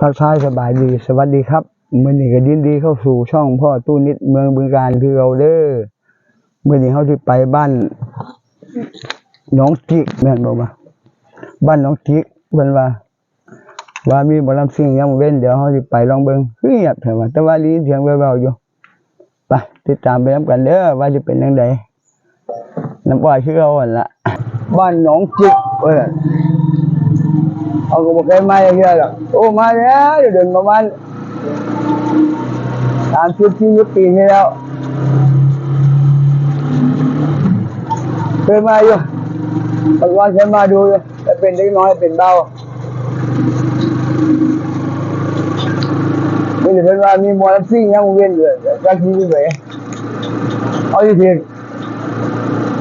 ทักทายสบายดีสวัสดีครับมื่อนี้ก็ยินดีเข้าสู่ช่องพ่อตู้นิดเมืองบึงการคือเราเด้อมื่อนี้เขาที่ไปบ้านน้องจิกแม่นบอกว่าบ้านน้องจิกเพิ่นว่า ว่ามีบ่ลำซิ่งยังเว้นเดี๋ยวเขาสิไปลองเบิ่งเงียบเถอะว่าแต่ว่าได้นเสียงแว่วๆอยู่ไปติดตามไปนํกันเด้อว่าสิเป็นจังไดน้ำอ้อยคือเอาหั่นละบ้านหนองจิกเอ้ย เอาก็บอกเคยมาอย่างเงี้ยหรอกโอ้มาแล้วเดินประมาณสามสิบสี่สิบปีนี่แล้วเคยมาอยู่บางวันเคยมาดูอยู่แต่เป็นเล็กน้อยเป็นเบาไม่ได้เป็นว่ามีมอลล์ซิ่งยังเวียนอยู่แต่ก็คิดไปเอาอยู่ที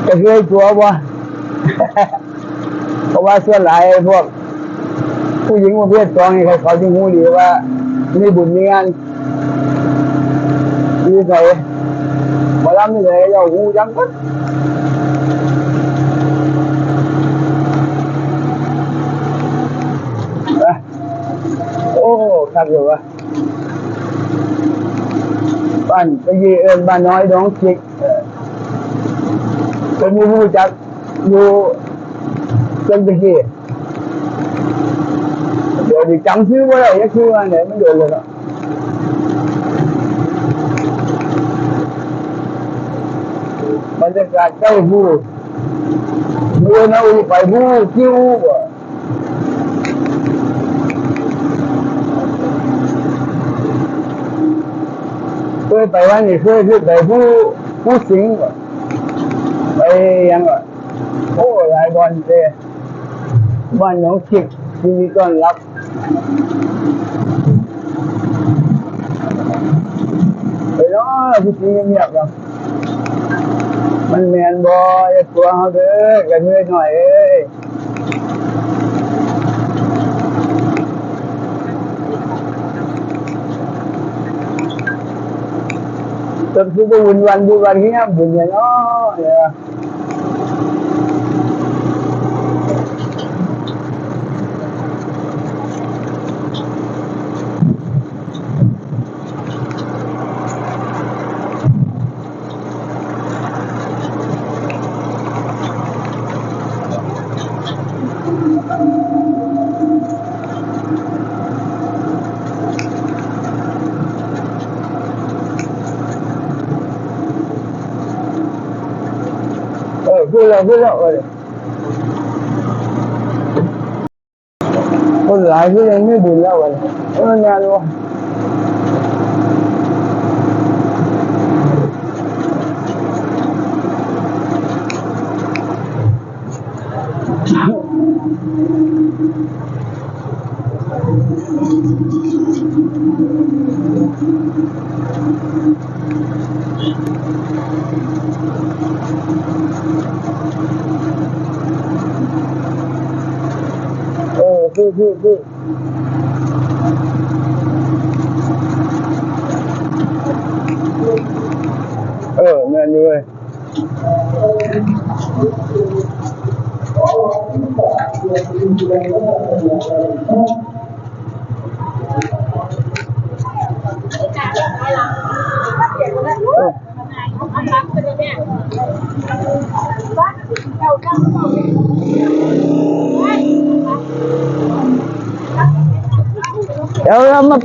จะเคยตัวบ่เพราะว่าส่วนหลายพวก ผู้หญิงประเภทสองนี่เขาเขาจึงรู้ดีว่ามีบุญมีงานมีใส่มาล้ำนี่เลยเราหูจังปั๊บโอ้ครับอยู่วะบ้านไปยีเอินบ้านน้อยน้องจิกเป็นมีผู้จักอยู่จนตะกี้เดี๋ยวดิจะยืนาไปผู้คิวบ่เคยไปวันนี้เคยคือไปผู้ผู้สิงห์บ่ไปยังอะเจบ้านหนองจิกยินดีต้อนรับไปเนาะพี่จีเงียร rồi thì chăm xíu mới đầu chắc xíu anh để mới được rồi đó benda kacau buruk. Dua nau pai buruk kiu. Tôi Đài Loan thì khơi khơi đại phu phu xính rồi. Đây anh ạ, Ôi ai còn thế. Bạn nó kịp thì còn lắp cái đó là cái chuyện nghiệp rồi mình mèn bò giật của họ đứa cái người nói ơi tôi cứ có quên quanh vui quanh cái buồn nhà nó yeah. और library में बोला वाला और यार वो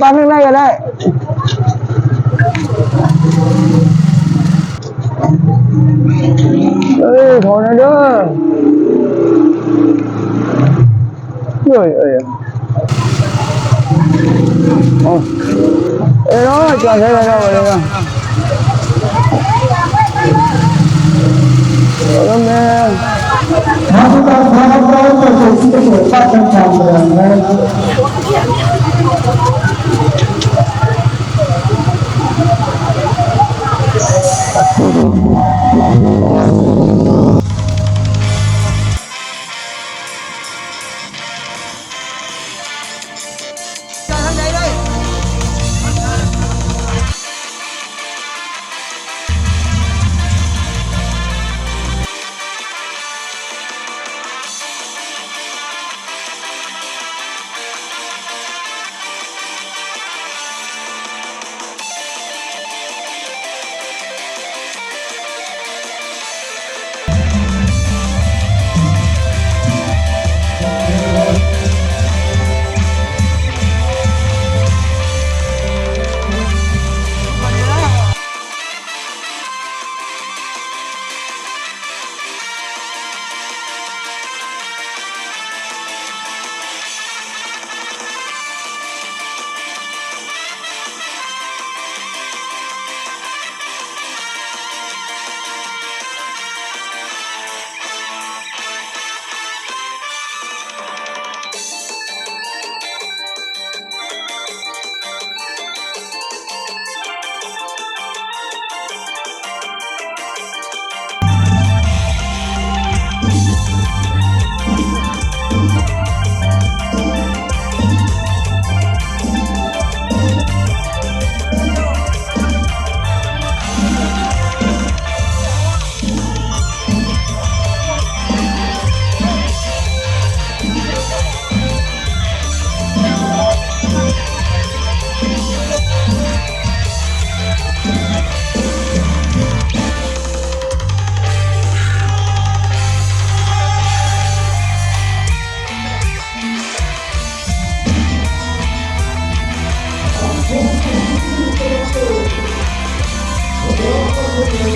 ปันข้างในก็ได้เอ้ยขอนะเด้อเฮ้ยเอ้ยเอ้ยน้อยจอดใช้กันแล้วเลยนะแล้วแม่พระพุทธพระพุทธเจ้าทรงสิทธิ์ปกป้องชาวเมืองนะ ไม่